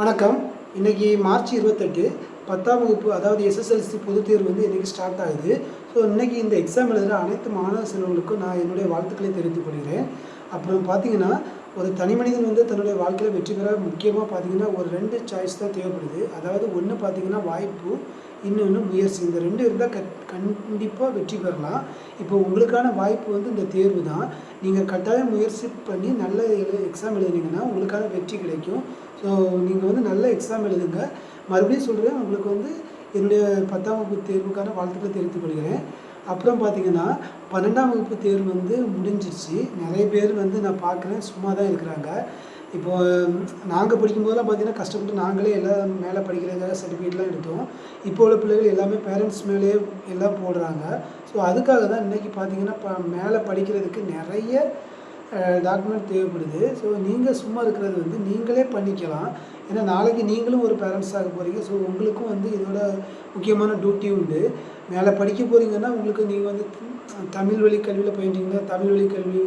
வணக்கம். இன்னைக்கு மார்ச் இருபத்தெட்டு பத்தாம் வகுப்பு அதாவது எஸ்எஸ்எல்சி பொதுத் தேர்வு வந்து இன்றைக்கி ஸ்டார்ட் ஆகுது. ஸோ இன்றைக்கி இந்த எக்ஸாம் எழுதுகிற அனைத்து மாணவ செல்வங்களுக்கும் நான் என்னுடைய வாழ்த்துக்களை தெரிவித்துக் கொள்கிறேன். அப்புறம் பார்த்தீங்கன்னா ஒரு தனி மனிதன் வந்து தன்னுடைய வாழ்க்கையில் வெற்றி பெற முக்கியமாக பார்த்தீங்கன்னா ஒரு ரெண்டு சாய்ஸ் தான் தேவைப்படுது. அதாவது ஒன்று பார்த்தீங்கன்னா வாய்ப்பு இன்னொன்று முயற்சி. இந்த ரெண்டு இருந்தால் க கண்டிப்பாக வெற்றி பெறலாம். இப்போ உங்களுக்கான வாய்ப்பு வந்து இந்த தேர்வு தான். நீங்கள் கட்டாயம் முயற்சி பண்ணி நல்ல எக்ஸாம் எழுதுனீங்கன்னா உங்களுக்கான வெற்றி கிடைக்கும். ஸோ நீங்கள் வந்து நல்ல எக்ஸாம் எழுதுங்க. மறுபடியும் சொல்கிறேன் உங்களுக்கு வந்து என்னுடைய பத்தாம் வகுப்பு தேர்வுக்கான வாழ்த்துக்களை தெரிவித்துக் கொள்கிறேன். அப்புறம் பார்த்திங்கன்னா பன்னெண்டாம் வகுப்பு தேர்வு வந்து முடிஞ்சிருச்சு. நிறைய பேர் வந்து நான் பார்க்குறேன். சும்மா தான் இருக்கிறாங்க. இப்போது நாங்கள் படிக்கும்போதெல்லாம் பார்த்தீங்கன்னா கஷ்டப்பட்டு நாங்களே எல்லாம் மேலே படிக்கிறதுக்காக சர்டிஃபிகேட்லாம் எடுத்தோம். இப்போ உள்ள பிள்ளைகள் எல்லாமே பேரண்ட்ஸ் மேலேயே எல்லாம் போடுறாங்க. ஸோ அதுக்காக தான் இன்றைக்கி பார்த்தீங்கன்னா ப மேலே படிக்கிறதுக்கு நிறைய டாக்குமெண்ட் தேவைப்படுது. ஸோ நீங்கள் சும்மா இருக்கிறது வந்து நீங்களே பண்ணிக்கலாம். ஏன்னா நாளைக்கு நீங்களும் ஒரு பேரண்ட்ஸ் ஆக போகிறீங்க ஸோ உங்களுக்கும் வந்து இதோட முக்கியமான டியூட்டி உண்டு. மேலே படிக்க போகிறீங்கன்னா உங்களுக்கு நீங்கள் வந்து தமிழ் வழி கல்வியில் போயிட்டீங்கன்னா தமிழ் வழி கல்வி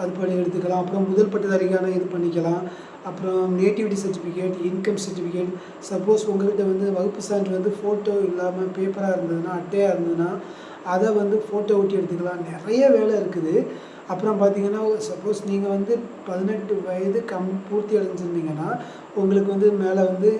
அது பண்ணி எடுத்துக்கலாம். அப்புறம் முதல் பட்டதாரிக்கான இது பண்ணிக்கலாம். அப்புறம் nativity certificate income certificate suppose உங்கள்கிட்ட வந்து வகுப்பு சான்று வந்து ஃபோட்டோ இல்லாமல் பேப்பராக இருந்ததுன்னா அட்டையாக இருந்ததுன்னா அதை வந்து ஃபோட்டோ ஒட்டி எடுத்துக்கலாம். நிறைய வேலை இருக்குது. அப்புறம் பார்த்தீங்கன்னா சப்போஸ் நீங்கள் வந்து பதினெட்டு வயது கம் பூர்த்தி அடைஞ்சிருந்தீங்கன்னா உங்களுக்கு வந்து மேலே வந்து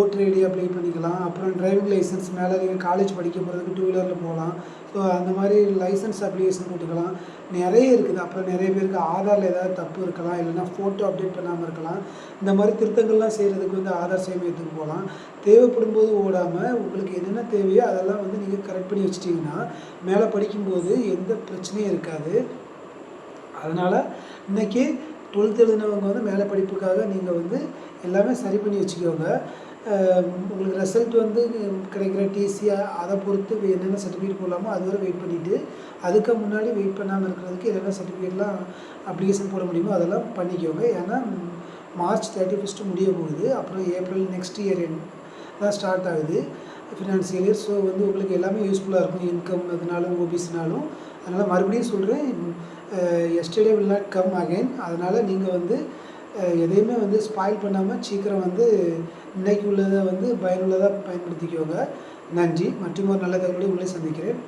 ஓட்டர் ஐடி அப்ளை பண்ணிக்கலாம். அப்புறம் டிரைவிங் லைசன்ஸ் மேலே நீங்கள் காலேஜ் படிக்க போகிறதுக்கு டூ வீலரில் போகலாம். ஸோ அந்த மாதிரி லைசன்ஸ் அப்ளிகேஷன் போட்டுக்கலாம். நிறைய இருக்குது. அப்புறம் நிறைய பேருக்கு ஆதாரில் ஏதாவது தப்பு இருக்கலாம். இல்லைன்னா ஃபோட்டோ அப்டேட் பண்ணாமல் இருக்கலாம். இந்த மாதிரி திருத்தங்கள்லாம் செய்கிறதுக்கு வந்து ஆதார் சேமியத்துக்கு போகலாம். தேவைப்படும் போது ஓடாமல் உங்களுக்கு என்னென்ன தேவையோ அதெல்லாம் வந்து நீங்கள் கரெக்ட் பண்ணி வச்சிட்டிங்கன்னா மேலே படிக்கும்போது எந்த பிரச்சனையும் இருக்காது. அதனால் இன்றைக்கி டுவெல்த் எழுதினவங்க வந்து மேலே படிப்புக்காக நீங்கள் வந்து எல்லாமே சரி பண்ணி வச்சுக்கோங்க. உங்களுக்கு ரிசல்ட் வந்து கிடைக்கிற டிசி அதை பொறுத்து என்னென்ன சர்டிஃபிகேட் போடலாமோ அது வரை வெயிட் பண்ணிவிட்டு அதுக்கு முன்னாடி வெயிட் பண்ணாமல் இருக்கிறதுக்கு என்னென்ன சர்டிஃபிகேட்லாம் அப்ளிகேஷன் போட முடியுமோ அதெல்லாம் பண்ணிக்கோங்க. ஏன்னா மார்ச் தேர்ட்டி ஃபஸ்ட்டு முடிய போகுது. அப்புறம் ஏப்ரல் நெக்ஸ்ட் இயர் தான் ஸ்டார்ட் ஆகுது. ஃபினான்சியல் இயர் ஸோ வந்து உங்களுக்கு எல்லாமே யூஸ்ஃபுல்லாக இருக்கும். இன்கம் அதனாலும் ஓபிஸ்னாலும் அதனால் மறுபடியும் சொல்கிறேன் yesterday will not come again அதனால் நீங்கள் வந்து எதையுமே வந்து ஸ்பாயில் பண்ணாமல் சீக்கிரம் வந்து இன்னைக்கு உள்ளதை வந்து பயனுள்ளதாக பயன்படுத்திக்கோங்க. நன்றி. மற்றும் ஒரு நல்ல தகவலை உள்ளே சந்திக்கிறேன்.